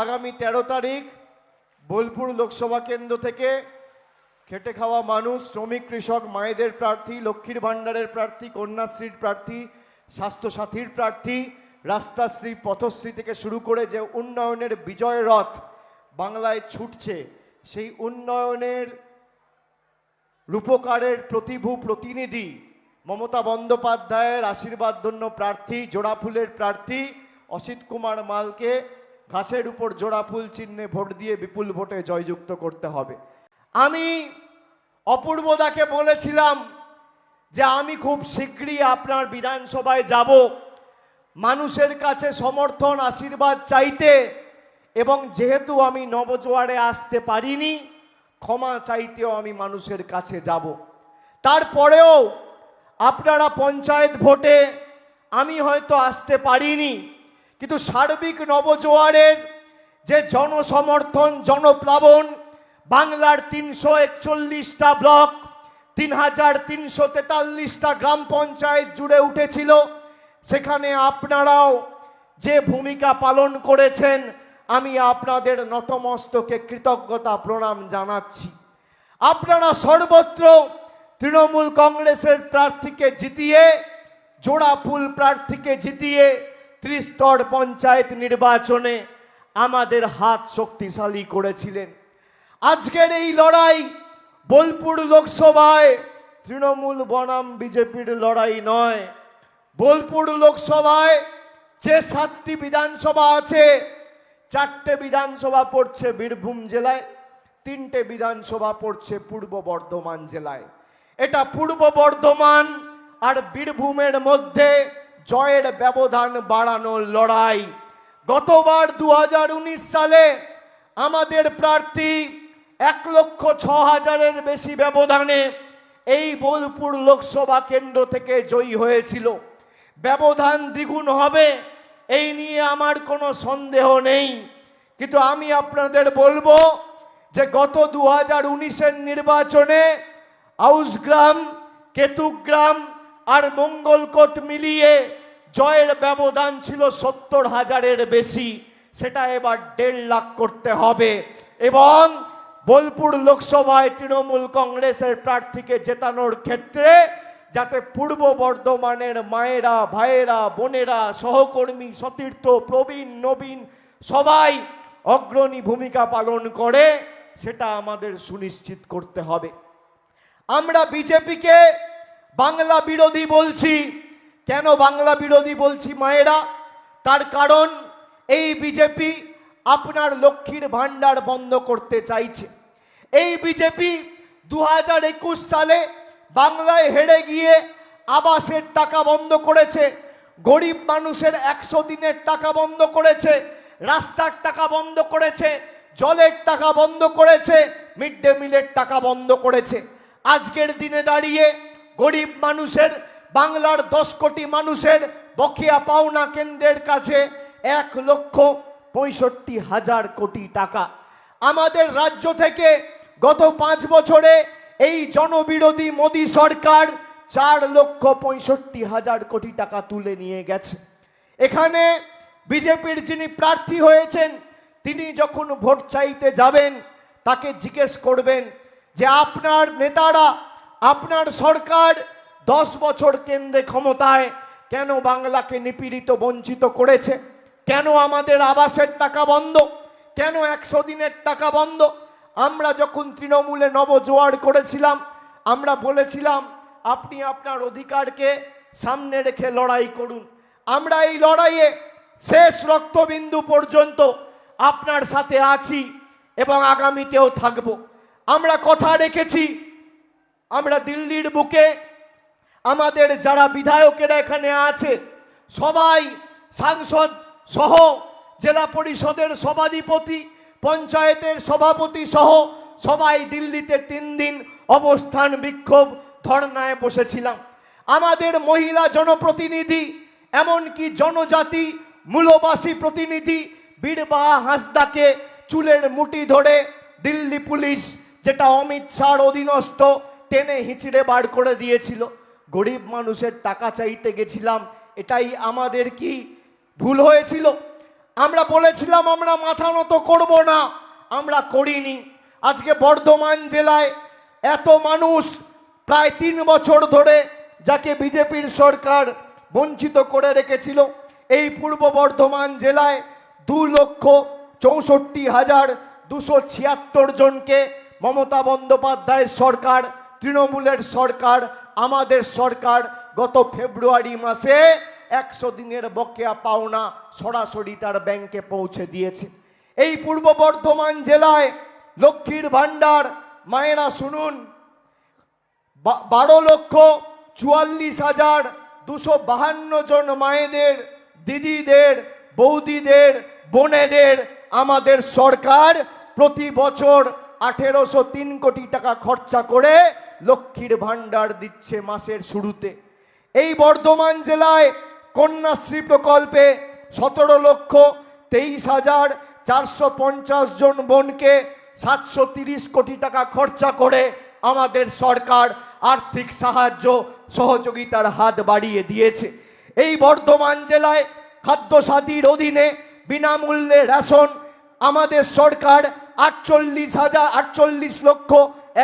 আগামী তেরো তারিখ বোলপুর লোকসভা কেন্দ্র থেকে খেটে খাওয়া মানুষ, শ্রমিক, কৃষক, মায়েদের প্রার্থী, লক্ষ্মীর ভাণ্ডারের প্রার্থী, কন্যাশ্রীর প্রার্থী, স্বাস্থ্যসাথীর প্রার্থী রাস্তাশ্রী পথশ্রী থেকে শুরু করে যে উন্নয়নের বিজয় রথ বাংলায় ছুটছে, সেই উন্নয়নের রূপকারের প্রতিভু প্রতিনিধি মমতা বন্দ্যোপাধ্যায়ের আশীর্বাদধন্য প্রার্থী, জোড়াফুলের প্রার্থী অসিত কুমার মালকে ঘাসের উপর জোড়া ফুল চিহ্নে ভোট দিয়ে বিপুল ভোটে জয়যুক্ত করতে হবে। আমি অপূর্বদাকে বলেছিলাম যে আমি খুব শীঘ্রই আপনার বিধানসভায় যাব। মানুষের কাছে সমর্থন, আশীর্বাদ চাইতে এবং যেহেতু আমি নবজোয়ারে আসতে পারিনি, ক্ষমা চাইতেও আমি মানুষের কাছে যাব। তারপরেও আপনারা পঞ্চায়েত ভোটে আমি হয়তো আসতে পারিনি। কিন্তু সার্বিক নবজোয়ারের যে জনসমর্থন, জনপ্লাবন, বাংলার তিনশো একচল্লিশটা ব্লক তিন হাজার তিনশো তেতাল্লিশটা গ্রাম পঞ্চায়েত জুড়ে উঠেছিল। সেখানে আপনারাও যে ভূমিকা পালন করেছেন, আমি আপনাদের নতমস্তকে কৃতজ্ঞতা প্রণাম জানাচ্ছি। আপনারা সর্বত্র তৃণমূল কংগ্রেসের প্রার্থীকে জিতিয়ে জোড়াফুল প্রার্থীকে জিতিয়ে ত্রিস্তর পঞ্চায়েত নির্বাচনে আমাদের হাত শক্তিশালী করেছিলেন। আজকের এই লড়াই বোলপুর লোকসভায় তৃণমূল বনাম বিজেপির লড়াই নয়। বোলপুর লোকসভায় যে সাতটি বিধানসভা আছে, চারটে বিধানসভা পড়ছে বীরভূম জেলায়, তিনটে বিধানসভা পড়ছে পূর্ব বর্ধমান জেলায়। এটা পূর্ব বর্ধমান আর বীরভূমের মধ্যে জয়ের ব্যবধান বাড়ানোর লড়াই। গতবার দু হাজার উনিশ সালে আমাদের প্রার্থী এক লক্ষ ছ হাজারের বেশি ব্যবধানে এই বোলপুর লোকসভা কেন্দ্র থেকে জয়ী হয়েছিল। ব্যবধান দ্বিগুণ হবে, এই নিয়ে আমার কোনো সন্দেহ নেই। কিন্তু আমি আপনাদের বলব যে গত দু হাজার নির্বাচনে আউসগ্রাম কেতুগ্রাম আর মঙ্গলকোট মিলিয়ে জয়ের ব্যবধান ছিল সত্তর হাজারের বেশি, সেটা এবার দেড় লাখ করতে হবে। এবং বোলপুর লোকসভায় তৃণমূল কংগ্রেসের প্রার্থীকে জেতানোর ক্ষেত্রে যাতে পূর্ব বর্ধমানের মায়েরা, ভাইয়েরা, বোনেরা, সহকর্মী, সতীর্থ, প্রবীণ, নবীন সবাই অগ্রণী ভূমিকা পালন করে, সেটা আমাদের সুনিশ্চিত করতে হবে। আমরা বিজেপিকে বাংলা বিরোধী বলছি। কেন বাংলা বিরোধী বলছি মায়েরা? তার কারণ এই বিজেপি আপনার লক্ষ্মীর ভাণ্ডার বন্ধ করতে চাইছে। এই বিজেপি দু হাজার একুশ সালে বাংলায় হেরে গিয়ে আবাসের টাকা বন্ধ করেছে, গরিব মানুষের একশো দিনের টাকা বন্ধ করেছে, রাস্তার টাকা বন্ধ করেছে, জলের টাকা বন্ধ করেছে, মিড ডে মিলের টাকা বন্ধ করেছে। আজকের দিনে দাঁড়িয়ে গরিব মানুষের, বাংলার দশ কোটি মানুষের বকেয়া পাওনা কেন্দ্রের কাছে এক লক্ষ পঁয়ষট্টি হাজার কোটি টাকা। আমাদের রাজ্য থেকে গত পাঁচ বছরে এই জনবিরোধী মোদী সরকার চার লক্ষ পঁয়ষট্টি হাজার কোটি টাকা তুলে নিয়ে গেছে। এখানে বিজেপির যিনি প্রার্থী হয়েছেন, তিনি যখন ভোট চাইতে যাবেন, তাকে জিজ্ঞেস করবেন যে, আপনার নেতারা আপনার সরকার দশ বছর কেন্দ্রে ক্ষমতায় কেন বাংলাকে নিপীড়িত, বঞ্চিত করেছে? কেন আমাদের আবাসের টাকা বন্ধ? কেন একশো দিনের টাকা বন্ধ? আমরা যখন তৃণমূলে নবজোয়ার করেছিলাম, আমরা বলেছিলাম, আপনি আপনার অধিকারকে সামনে রেখে লড়াই করুন। আমরা এই লড়াইয়ে শেষ রক্তবিন্দু পর্যন্ত আপনার সাথে আছি এবং আগামীতেও থাকব। আমরা কথা রেখেছি আমরা দিল্লির বুকে, আমাদের যারা বিধায়কেরা এখানে আছে, সবাই সাংসদ সহ, জেলা পরিষদের সভাধিপতি, পঞ্চায়েতের সভাপতি সহ, সবাই দিল্লিতে তিন দিন অবস্থান বিক্ষোভ ধর্নায় বসেছিলাম। আমাদের মহিলা জনপ্রতিনিধি, এমনকি জনজাতি মূলবাসী প্রতিনিধি বীরবাহা হাসদাকে চুলের মুটি ধরে দিল্লি পুলিশ, যেটা অমিত শাহর অধীনস্থ টেনে হিঁচড়ে বার করে দিয়েছিল। গরিব মানুষের টাকা চাইতে গেছিলাম, এটাই আমাদের কি ভুল হয়েছিল? আমরা বলেছিলাম, আমরা মাথা নত করব না, আমরা করিনি। আজকে বর্ধমান জেলায় এত মানুষ প্রায় তিন বছর ধরে যাকে বিজেপির সরকার বঞ্চিত করে রেখেছিল, এই পূর্ব বর্ধমান জেলায় দু লক্ষ চৌষট্টি হাজার দুশো ছিয়াত্তর জনকে মমতা বন্দ্যোপাধ্যায়ের সরকার তৃণমূলের সরকার, আমাদের সরকার গত ফেব্রুয়ারি মাসে একশো দিনের বকেয়া পাওনা সরাসরি তার ব্যাংকে পৌঁছে দিয়েছে। এই পূর্ব বর্ধমান জেলায় লক্ষ্মীর ভাণ্ডার, মায়েরা শুনুন বারো লক্ষ চুয়াল্লিশ হাজার দুশো বাহান্ন জন মায়েদের, দিদিদের, বৌদিদের, বোনেদের আমাদের সরকার প্রতি বছর আঠেরোশো তিন কোটি টাকা খরচা করে লক্ষ্মীর ভাণ্ডার দিচ্ছে মাসের শুরুতে। এই বর্ধমান জেলায় কন্যাশ্রী প্রকল্পে সতেরো লক্ষ তেইশ হাজার চারশো পঞ্চাশ জন বোনকে সাতশো তিরিশ কোটি টাকা খরচা করে আমাদের সরকার আর্থিক সাহায্য সহযোগিতার হাত বাড়িয়ে দিয়েছে। এই বর্ধমান জেলায় খাদ্য সাথীর অধীনে বিনামূল্যে রেশন আমাদের সরকার আটচল্লিশ হাজার, আটচল্লিশ লক্ষ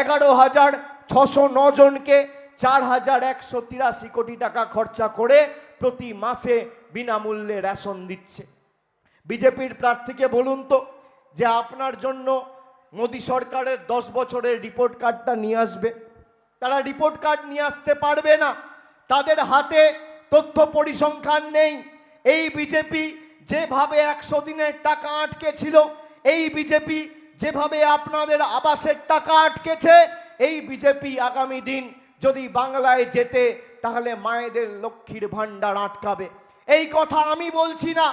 এগারো হাজার ছশো জনকে চার হাজার একশো তিরাশি কোটি টাকা খরচা করে প্রতি মাসে বিনামূল্যে রেশন দিচ্ছে। বিজেপির প্রার্থীকে বলুন তো, যে আপনার জন্য মোদী সরকারের দশ বছরের রিপোর্ট কার্ডটা নিয়ে আসবে। তারা রিপোর্ট কার্ড নিয়ে আসতে পারবে না। তাদের হাতে তথ্য পরিসংখ্যান নেই। এই বিজেপি যেভাবে একশো দিনের টাকা আটকে ছিল এই বিজেপি যেভাবে আপনাদের আবাসের টাকা আটকেছে এই বিজেপি আগামী দিন যদি বাংলায় যেতে, তাহলে মায়েদের লক্ষ্মীর ভাণ্ডার আটকাবে। এই কথা আমি বলছি না।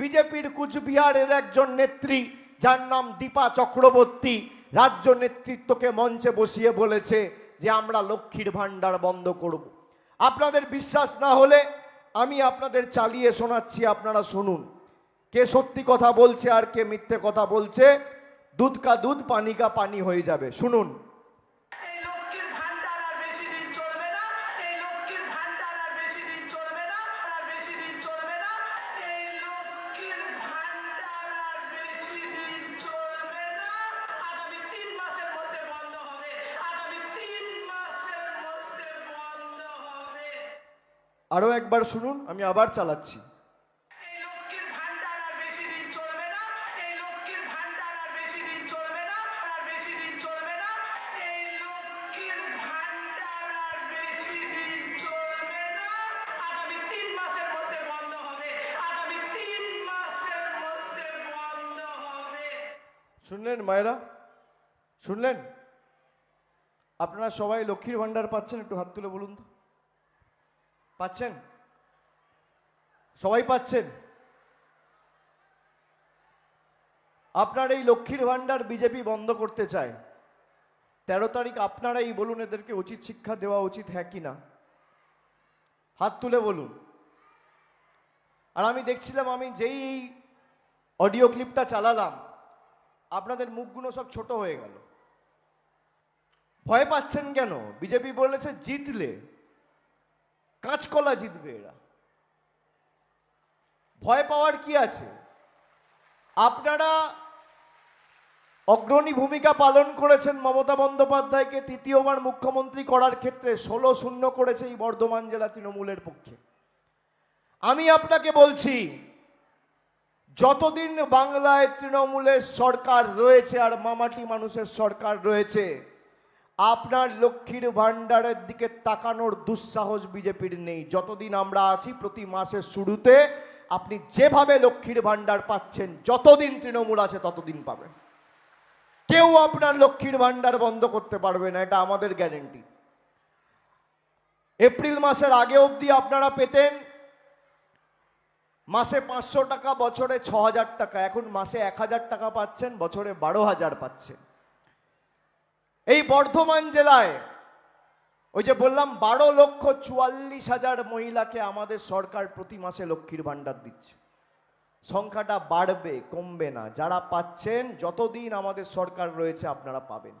বিজেপির কুচবিহারের একজন নেত্রী, যার নাম দীপা চক্রবর্তী, রাজ্য নেতৃত্বকে মঞ্চে বসিয়ে বলেছে যে আমরা লক্ষ্মীর ভাণ্ডার বন্ধ করব। আপনাদের বিশ্বাস না হলে আমি আপনাদের চালিয়ে শোনাচ্ছি, আপনারা শুনুন। কে সত্যি কথা বলছে আর কে মিথ্যে কথা বলছে, দুধ কা দুধ, পানি কা পানি হয়ে যাবে। শুনুন। আগামী একবার শুনুন আমি আবার চালাচ্ছি। শুনলেন মায়েরা? শুনলেন? আপনারা সবাই লক্ষ্মীর ভাণ্ডার পাচ্ছেন একটু হাত তুলে বলুন তো। পাচ্ছেন? সবাই পাচ্ছেন? আপনার এই লক্ষ্মীর ভাণ্ডার বিজেপি বন্ধ করতে চায়। তেরো তারিখ আপনারাই বলুন এদেরকে উচিত শিক্ষা দেওয়া উচিত হ্যাঁ কি না? হাত তুলে বলুন। আর আমি দেখছিলাম, আমি যেই এই অডিও ক্লিপটা চালালাম, আপনাদের মুখগুলো সব ছোট হয়ে গেল। ভয় পাচ্ছেন কেন? বিজেপি বলেছে জিতলে। কাঁচকলা জিতবে এরা। ভয় পাওয়ার কি আছে? আপনারা অগ্রণী ভূমিকা পালন করেছেন মমতা বন্দ্যোপাধ্যায়কে তৃতীয়বার মুখ্যমন্ত্রী করার ক্ষেত্রে, ষোলো শূন্য করেছে এই বর্ধমান জেলা তৃণমূলের পক্ষে। আমি আপনাকে বলছি, যতদিন বাংলায় তৃণমূলের সরকার রয়েছে আর মামাটি মানুষের সরকার রয়েছে আপনার লক্ষ্মীর ভাণ্ডারের দিকে তাকানোর দুঃসাহস বিজেপির নেই। যতদিন আমরা আছি প্রতি মাসের শুরুতে আপনি যেভাবে লক্ষ্মীর ভাণ্ডার পাচ্ছেন, যতদিন তৃণমূল আছে ততদিন পাবেন। কেউ আপনার লক্ষ্মীর ভাণ্ডার বন্ধ করতে পারবে না, এটা আমাদের গ্যারেন্টি। এপ্রিল মাসের আগে অবধি আপনারা পেতেন মাসে পাঁচশো টাকা, বছরে ছ হাজার টাকা। এখন মাসে এক হাজার টাকা পাচ্ছেন, বছরে বারো হাজার পাচ্ছেন। এই বর্ধমান জেলায়, ওই যে বললাম, বারো লক্ষ চুয়াল্লিশ হাজার মহিলাকে আমাদের সরকার প্রতি মাসে লক্ষ্মীর ভাণ্ডার দিচ্ছে। সংখ্যাটা বাড়বে, কমবে না। যারা পাচ্ছেন, যতদিন আমাদের সরকার রয়েছে, আপনারা পাবেন।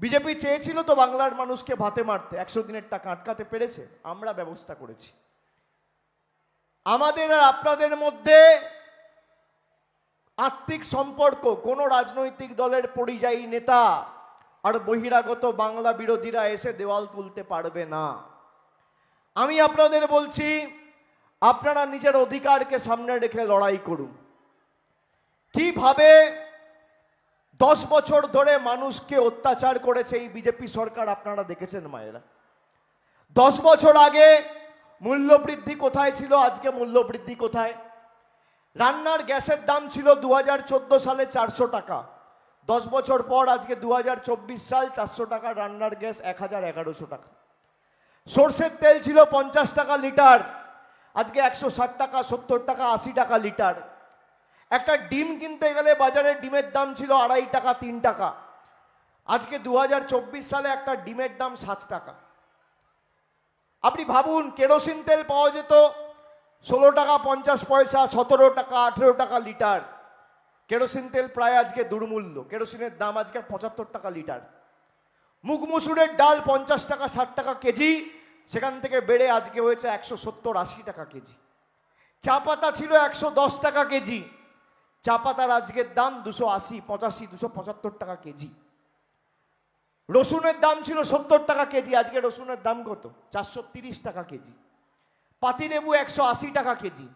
বিজেপি চেয়েছিল তো বাংলার মানুষকে ভাতে মারতে, একশো দিনের টাকা আটকাতে পেরেছে, আমরা ব্যবস্থা করেছি। আমাদের আর আপনাদের মধ্যে আত্মিক সম্পর্ক, কোনো রাজনৈতিক দলের পরিযায়ী নেতা আর বহিরাগত বাংলা বিরোধীরা এসে দেওয়াল তুলতে পারবে না। আমি আপনাদের বলছি, আপনারা নিজের অধিকারকে সামনে রেখে লড়াই করুন। কীভাবে দশ বছর ধরে মানুষকে অত্যাচার করেছে এই বিজেপি সরকার আপনারা দেখেছেন মায়েরা? দশ বছর আগে মূল্যবৃদ্ধি কোথায় ছিল? আজকে মূল্যবৃদ্ধি কোথায়? রান্নার গ্যাসের দাম ছিল দু হাজার চোদ্দ সালে চারশো টাকা। দশ বছর পর আজকে দু হাজার চব্বিশ সাল চারশো টাকা রান্নার গ্যাস এক হাজার এগারোশো টাকা। সর্ষের তেল ছিল পঞ্চাশ টাকা লিটার, আজকে একশো ষাট টাকা, সত্তর টাকা, আশি টাকা লিটার। একটা ডিম কিনতে গেলে বাজারে ডিমের দাম ছিল আড়াই টাকা, তিন টাকা। আজকে দু হাজার চব্বিশ সালে একটা ডিমের দাম সাত টাকা। আপনি ভাবুন, কেরোসিন তেল পাওয়া যেত, ষোলো টাকা পঞ্চাশ পয়সা, সতেরো টাকা, আঠেরো টাকা লিটার। কেরোসিন তেল প্রায় আজকে দুর্মূল্য। কেরোসিনের দাম আজকে পঁচাত্তর টাকা লিটার। মুগ মুসুরের ডাল পঞ্চাশ টাকা, ষাট টাকা কেজি। সেখান থেকে বেড়ে আজকে হয়েছে একশো সত্তর আশি টাকা কেজি। চা পাতা ছিল একশো দশ টাকা কেজি। চা পাতার আজকের দাম দুশো আশি, পঁচাশি, দুশো পঁচাত্তর টাকা কেজি। রসুনের দাম ছিল সত্তর টাকা কেজি। আজকে রসুনের দাম কত? চারশো তিরিশ টাকা কেজি। পাতিলেবু একশো আশি টাকা কেজি।